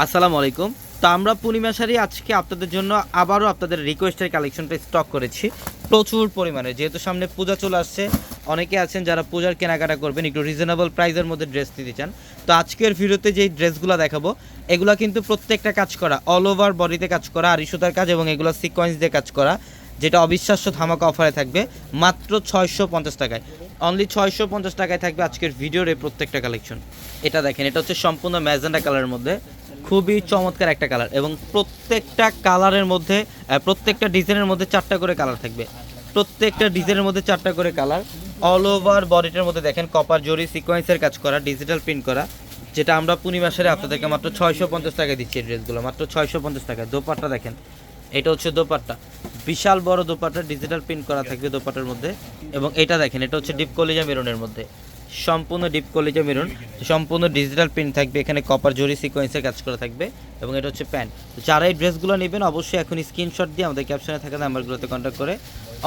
আসসালামু আলাইকুম। তো আমরা পূর্ণিমা শাড়ি আজকে আপনাদের জন্য আবারও আপনাদের রিকোয়েস্টের কালেকশনটা স্টক করেছি। প্রচুর পরিমাণে, যেহেতু সামনে পূজা চলে আসছে, অনেকে আছেন যারা পূজার কেনাকাটা করবেন, একটু রিজনেবল প্রাইসের মধ্যে ড্রেস নিতে চান। তো আজকের ভিডিওতে যেই ড্রেসগুলো দেখাবো, এগুলো কিন্তু প্রত্যেকটা কাজ করা অল ওভার বডিতে কাজ করা, আর সুতার কাজ এবং এগুলো সিকোয়েন্স দিয়ে কাজ করা, যেটা অবিশ্বাস্য ধামাকা অফারে থাকবে, মাত্র ছয়শো পঞ্চাশ টাকায়। অনলি ছয়শো পঞ্চাশ টাকায় থাকবে আজকের ভিডিওর এই প্রত্যেকটা কালেকশন এটা দেখেন, এটা হচ্ছে সম্পূর্ণ ম্যাজেন্ডা কালারের মধ্যে। খুবই চমৎকার একটা কালার এবং প্রত্যেকটা কালারের মধ্যে প্রত্যেকটা ডিজাইনের মধ্যে চারটা করে কালার থাকবে। প্রত্যেকটা ডিজাইনের মধ্যে চারটা করে কালার অল ওভার বডিটার মধ্যে দেখেন কপার জরি সিকোয়েন্সের কাজ করা ডিজিটাল প্রিন্ট করা, যেটা আমরা পূর্ণিমাসের আপনাদেরকে মাত্র ছয়শো পঞ্চাশ টাকায় দিচ্ছি এই ড্রেসগুলো মাত্র ছয়শো পঞ্চাশ টাকায়। দোপাট্টা দেখেন, এটা হচ্ছে দোপাট্টা। বিশাল বড় দোপাট্টা ডিজিটাল প্রিন্ট করা থাকবে দোপাট্টার মধ্যে। এবং এটা দেখেন, এটা হচ্ছে ডিপ কলিজা মেরুনের মধ্যে। সম্পূর্ণ ডিপ কলিজা মেরুন, সম্পূর্ণ ডিজিটাল প্রিন্ট থাকবে, এখানে কপার জরি সিকোয়েন্সের কাজ করা থাকবে, এবং এটা হচ্ছে প্যান্ট যারা এই ড্রেসগুলো নেবেন, অবশ্যই এখন স্ক্রিনশট দিয়ে আমাদের ক্যাপশনে থাকা নাম্বারগুলোতে কন্ট্যাক্ট করে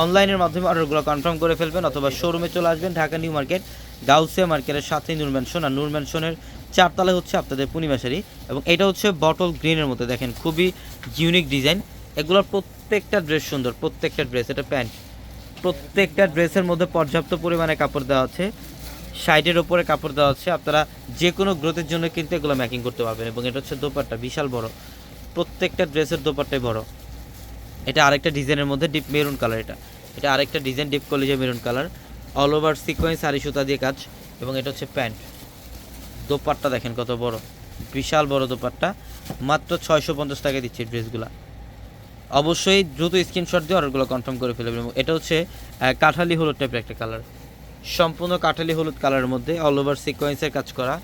অনলাইনের মাধ্যমে অর্ডারগুলো কনফার্ম করে ফেলবেন, অথবা শোরুমে চলে আসবেন, ঢাকা নিউ মার্কেট, গাউসিয়া মার্কেটের সাথে নূর আর নূর ম্যানশনের চারতলায় হচ্ছে আপনাদের পূর্ণিমাশারি এবং এটা হচ্ছে বটল গ্রিনের মধ্যে দেখেন, খুবই ইউনিক ডিজাইন এগুলোর প্রত্যেকটা ড্রেস সুন্দর, প্রত্যেকটা ড্রেস এটা প্যান্ট প্রত্যেকটা ড্রেসের মধ্যে পর্যাপ্ত পরিমাণে কাপড় দেওয়া আছে। সাইডের ওপরে কাপড় দেওয়া আছে। আপনারা যে কোনো গ্রোথের জন্য কিন্তু এগুলো ম্যাকিং করতে পারবেন এবং এটা হচ্ছে দোপাট্টা, বিশাল বড়। প্রত্যেকটা ড্রেসের দোপাট্টাই বড়। এটা আরেকটা ডিজাইনের মধ্যে ডিপ মেরুন কালার এটা। এটা আরেকটা ডিজাইন ডিপ কলেজে maroon colour all over sequence আরি সুতা দিয়ে কাজ এবং এটা হচ্ছে প্যান্ট। দোপাট্টা দেখেন কত বড়। বিশাল বড় দোপাট্টা। মাত্র ছয়শো পঞ্চাশ টাকায় দিচ্ছে ড্রেসগুলো। অবশ্যই দ্রুত স্ক্রিনশট দিয়ে অর্ডারগুলো কনফার্ম করে ফেলবেন এবং এটা হচ্ছে কাঠালি হলুদ টাইপের একটা কালার সম্পূর্ণ কাঠালি হলুদ কালারের মধ্যে অল ওভার সিকোয়েন্সের কাজ করা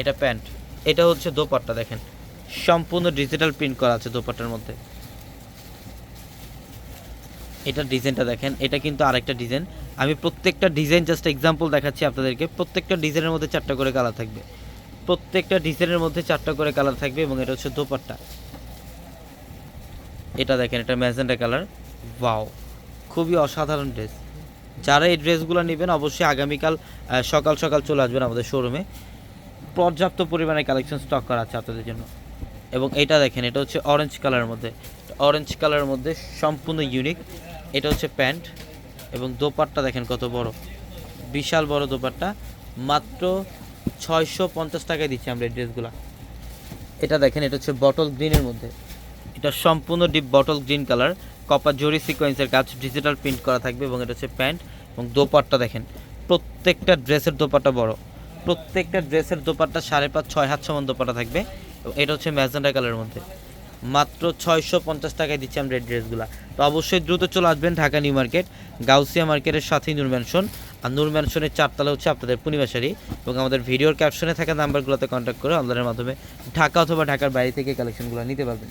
এটা প্যান্ট এটা হচ্ছে দোপাট্টা, দেখেন। সম্পূর্ণ ডিজিটাল প্রিন্ট করা আছে দোপাট্টার মধ্যে। এটার ডিজাইনটা দেখেন, এটা কিন্তু আরেকটা ডিজাইন। আমি প্রত্যেকটা ডিজাইন জাস্ট এক্সাম্পল দেখাচ্ছি আপনাদেরকে। প্রত্যেকটা ডিজাইনের মধ্যে চারটা করে কালার থাকবে। প্রত্যেকটা ডিজাইনের মধ্যে চারটা করে কালার থাকবে এবং এটা হচ্ছে দোপাট্টা। এটা দেখেন, এটা ম্যাজেন্টা কালার। ওয়াও, খুবই অসাধারণ ড্রেস। যারা এই ড্রেসগুলো নেবেন, অবশ্যই আগামীকাল সকাল সকাল চলে আসবেন আমাদের শোরুমে। পর্যাপ্ত পরিমাণে কালেকশন স্টক করা আছে আপনাদের জন্য। এবং এটা দেখেন, এটা হচ্ছে অরেঞ্জ কালারের মধ্যে। অরেঞ্জ কালারের মধ্যে সম্পূর্ণ ইউনিক এটা হচ্ছে প্যান্ট। এবং দোপাট্টা দেখেন কত বড়। বিশাল বড় দোপাট্টা। মাত্র ছয়শো পঞ্চাশ টাকায় দিচ্ছি আমরা এই ড্রেসগুলো। এটা দেখেন, এটা হচ্ছে বটল গ্রিনের মধ্যে। এটা সম্পূর্ণ deep bottle green colour copper জরি সিকোয়েন্সের কাজ ডিজিটাল প্রিন্ট করা থাকবে এবং এটা হচ্ছে প্যান্ট এবং দোপাট্টা দেখেন। প্রত্যেকটা ড্রেসের দোপাট্টা বড়। প্রত্যেকটা ড্রেসের দোপাট্টা সাড়ে পাঁচ, ছয় হাত সমান দোপাট্টা থাকবে এবং এটা হচ্ছে ম্যাজেন্ডা কালারের মধ্যে। মাত্র ছয়শো পঞ্চাশ টাকায় দিচ্ছি আমরা এই ড্রেসগুলো। তো অবশ্যই দ্রুত চলে আসবেন ঢাকা নিউ মার্কেট, গাউসিয়া মার্কেটের সাথেই নূর ম্যানশন আর নূর ম্যানশনের চারতলা হচ্ছে আপনাদের পূর্ণিমাশারি এবং আমাদের ভিডিওর ক্যাপশনে থাকা নাম্বারগুলোতে কন্ট্যাক্ট করে অনলাইনের মাধ্যমে ঢাকা অথবা ঢাকার বাইরে থেকে কালেকশনগুলো নিতে পারবেন।